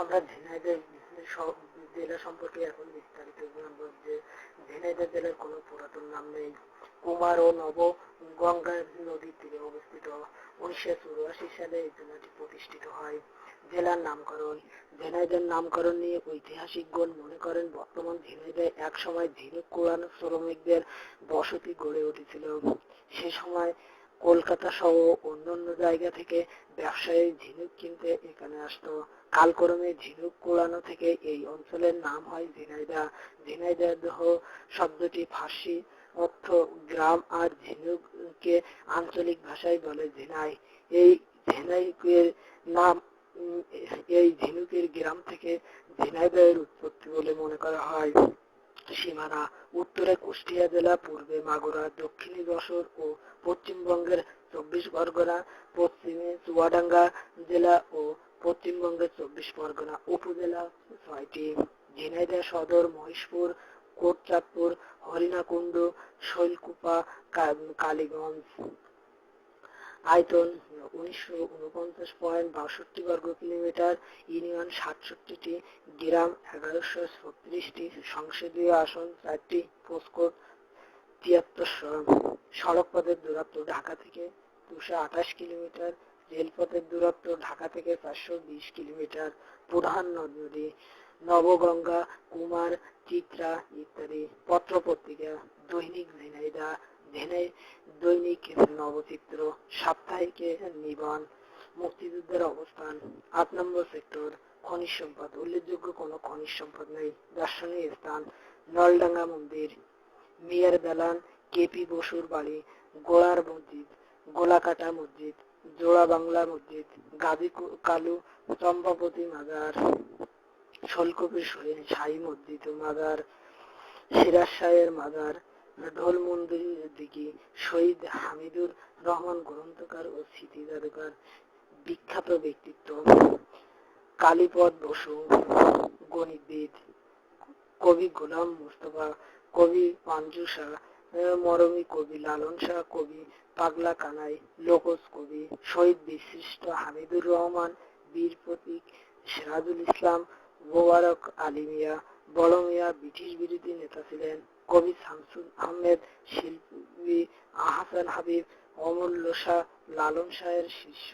আমরা ঝিনাইদহ সব জেলা সম্পর্কে এখন বিস্তারিত জানব যে ঝিনাইদহ জেলার কোনো পুরাতন নাম নেই। কুমার ও নব গঙ্গা নদীর তীরে অবস্থিত। উনিশশো চুরাশি সালে এই জেলাটি প্রতিষ্ঠিত হয়। জেলার নামকরণ ঝিনাইদহের নামকরণ নিয়ে ঐতিহাসিকগণ মনে করেন, বর্তমান ঝিনাইদহ এক সময় ঝিনুক কুড়ানো শ্রমিকদের বসতি গড়ে উঠেছিল। সে সময় কলকাতা সহ অন্যান্য জায়গা থেকে ব্যবসায়ী ঝিনুক কিনতে এখানে আসতো। কালক্রমে ঝিনুক কুড়ানো থেকে এই অঞ্চলের নাম হয় ঝিনাইদহ ঝিনাইদহ শব্দটি ফার্সি অর্থ গ্রাম আর ঝিনুককে আঞ্চলিক ভাষায় বলে ঝিনাই। এই ঝিনাইকের নাম, এই ঝিনুকের গ্রাম থেকে ঝিনাইদহের উৎপত্তি বলে মনে করা হয়। সীমানা, উত্তরে কুষ্টিয়া জেলা, পূর্বে মাগুরা, দক্ষিণে যশোর ও পশ্চিমবঙ্গের চব্বিশ পরগনা পশ্চিমে চুয়াডাঙ্গা জেলা ও পশ্চিমবঙ্গের চব্বিশ পরগনা উপজেলা ছয়টি। ঝিনাইদহ সদর, মহেশপুর, কোটচাঁদপুর, হরিণাকুণ্ড, শৈলকুপা কালীগঞ্জ। আয়তন উনিশশো উনপঞ্চাশ পয়েন্ট বাষট্টি বর্গ কিলোমিটার, ইউনিয়ন সাতষট্টিটি, গ্রাম এগারোশো ছত্রিশটি, সংসদীয় আসন চারটি, পোস্টকোড তিয়াত্তরশো সড়ক পথের দূরত্ব ঢাকা থেকে দুশো আঠাশ কিলোমিটার, রেলপথের দূরত্ব ঢাকা থেকে চারশো বিশ কিলোমিটার প্রধান নদ নদী নবগঙ্গা, কুমার, চিত্রা ইত্যাদি পত্র পত্রিকা দৈনিক ঝিনাইদা ঝিনাই দৈনিক নবচিত্র সাপ্তাহিকে নিবন মুক্তিযুদ্ধের অবস্থান, আট নম্বর সেক্টর, খনিজ সম্পদ, উল্লেখযোগ্য কোনো খনিজ সম্পদ নেই দর্শনীয় স্থান, নলডাঙ্গা মন্দির মিয়ার দালান, কেপি বসুর বাড়ি গোড়ার মসজিদ, গোলাকাটা মসজিদ, জোড়া বাংলা মসজিদ, গাজী কালু, চম্পাপতি মাজার শোলকপির শাহী মসজিদ মাজার, সিরাজ শাহের মাজার, ঢোল মন্দির দিকে শহীদ হামিদুর রহমান গ্রন্থকার ও স্মৃতি জাদুকার বিখ্যাত ব্যক্তিত্ব, কালীপদ বসু, গণিতবিদ, কবি গোলাম মুস্তফা কবি পাঞ্জু শাহ মরমী কবি লালন শাহ কবি, পাগলা কানাই, লোকজ কবি, শহীদ বিশিষ্ট হামিদুর রহমান বীর প্রতীক সিরাজুল ইসলাম, মোবারক আলী মিয়া, বড় মিয়া ব্রিটিশ বিরোধী নেতা ছিলেন, কবি শামসুল আহমেদ, শিল্পী আহসান হাবিব, অমূল্য শাহ লালন শাহের শিষ্য।